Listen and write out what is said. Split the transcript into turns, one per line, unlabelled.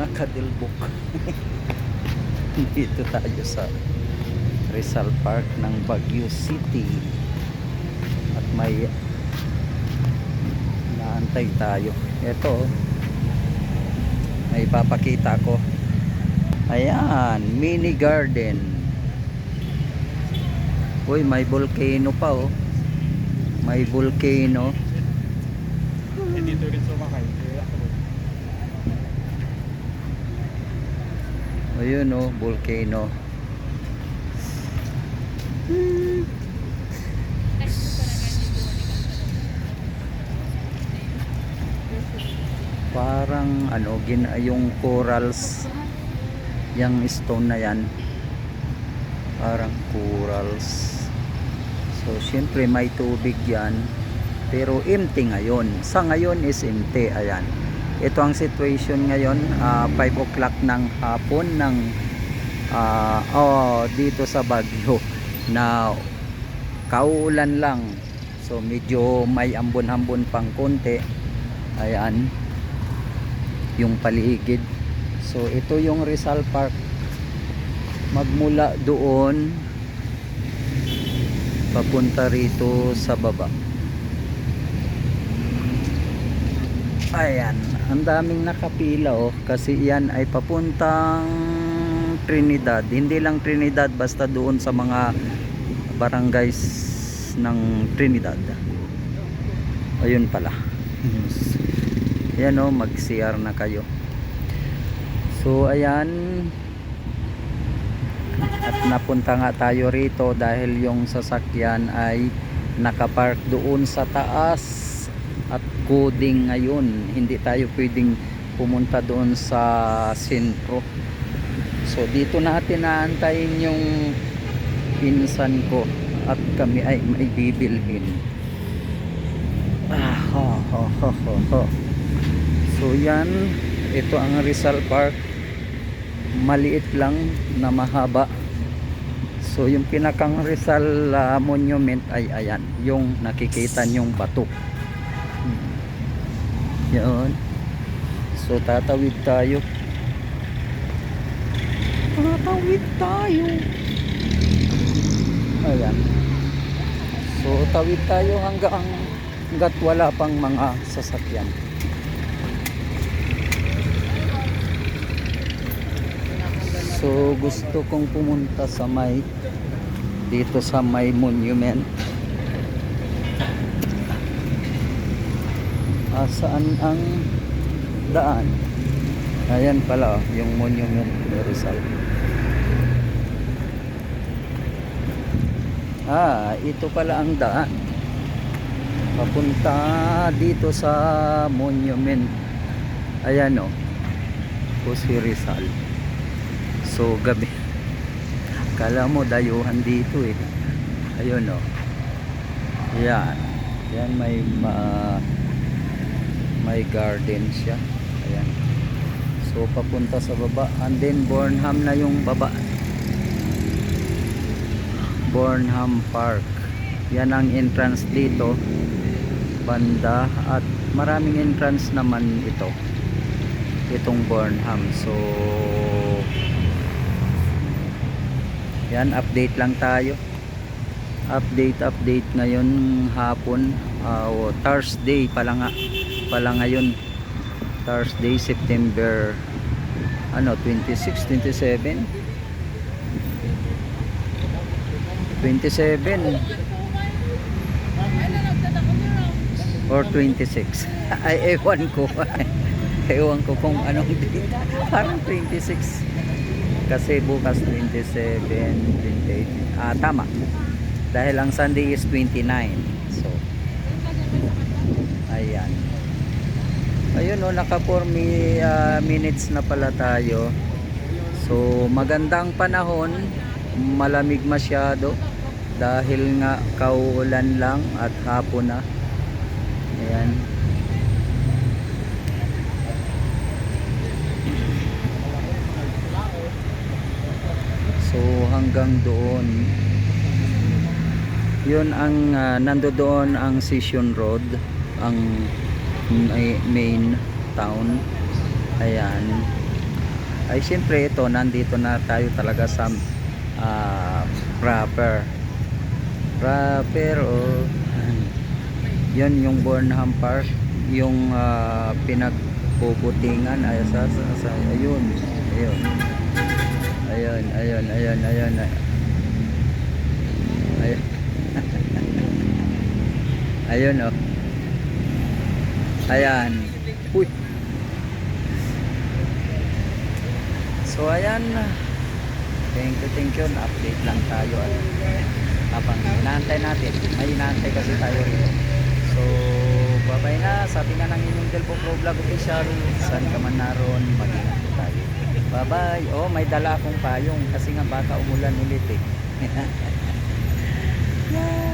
mga kadilbok. Dito tayo sa Rizal Park ng Baguio City. At may naantay tayo. Ito, may papakita ko. Ayan, mini garden. Uy, may volcano pa oh. May volcano.
Eh, dito rin sumakay.
Ayun oh, volcano. Parang ano, gin corals yung stone na yan. Parang corals. So, syempre may tubig yan. Pero empty ngayon. Sa ngayon is empty. Ayan. Ito ang situation ngayon. 5 o'clock ng hapon ng ah, oh, dito sa Baguio na kauulan lang. So, medyo may ambon-ambon pang konti. Ayan. Yung paligid. So, ito yung Rizal Park. Magmula doon papunta rito sa baba. Ayan, ang daming nakapila oh kasi yan ay papuntang Trinidad. Hindi lang Trinidad basta doon sa mga barangays ng Trinidad. Ayun pala. Ayan oh, mag-CR na kayo. So ayan at napunta nga tayo rito dahil yung sasakyan ay nakapark doon sa taas at coding ngayon hindi tayo pwedeng pumunta doon sa sentro. So dito natin naantayin yung pinsan ko at kami ay may bibilhin. Ah, ho, ho, ho, ho, ho. so yan. Ito ang Rizal Park. Maliit lang na mahaba. So yung pinakang Rizal ah, monument ay ayan yung nakikita nyong bato. Yun. So tatawid tayo. Tatawid tayo. Ayan. So tawid tayo hanggang hanggat wala pang mga sasakyan. So gusto kong pumunta sa may dito sa may monument. Saan ang daan? Ayan pala oh, yung monument ni Rizal. Ah, ito pala ang daan. Papunta dito sa monument. Ayan oh. Po si Rizal. So gabi. Kala mo dayuhan dito eh. Ayun oh. Yan. Yan may ma may garden siya. Ayan. So papunta sa baba and then Bornham na yung baba. Bornham Park. Yan ang entrance dito. Banda at maraming entrance naman ito. Itong Bornham. So yan, update lang tayo. Update, update ngayon hapon. Uh, o Thursday pala nga. Pala ngayon. Thursday, September ano, 26, 27. 27 or 26 ay ewan ko. Ewan ko kung anong date. Parang 26 kasi bukas 27 28 ah tama. Dahil ang Sunday is 29 so ayan ayun o naka 4 mi, ah, minutes na pala tayo. So magandang panahon. Malamig masyado dahil nga kauulan lang at hapon na. Ayan. So hanggang doon. Yun ang uh, nando doon ang Session Road ang main town. Ayan. Ay siyempre ito nandito na tayo talaga sa ah, proper. Proper o yun yung Burnham Park yung ah, pinagpuputingan. Ay sa, sa, sa ayun ayun. Ayun ayun ayun ayun ayun ayun oh ayan. Uy. So ayan. Thank you thank you. Update lang tayo. At habang inaantay natin. May inaantay kasi tayo rito. So bye na. Sabi nga ng inyong Delpo Pro Vlog Official saan ka man naroon mag-ingat tayo. Bye bye oh may dala akong payong kasi nga baka umulan ulit eh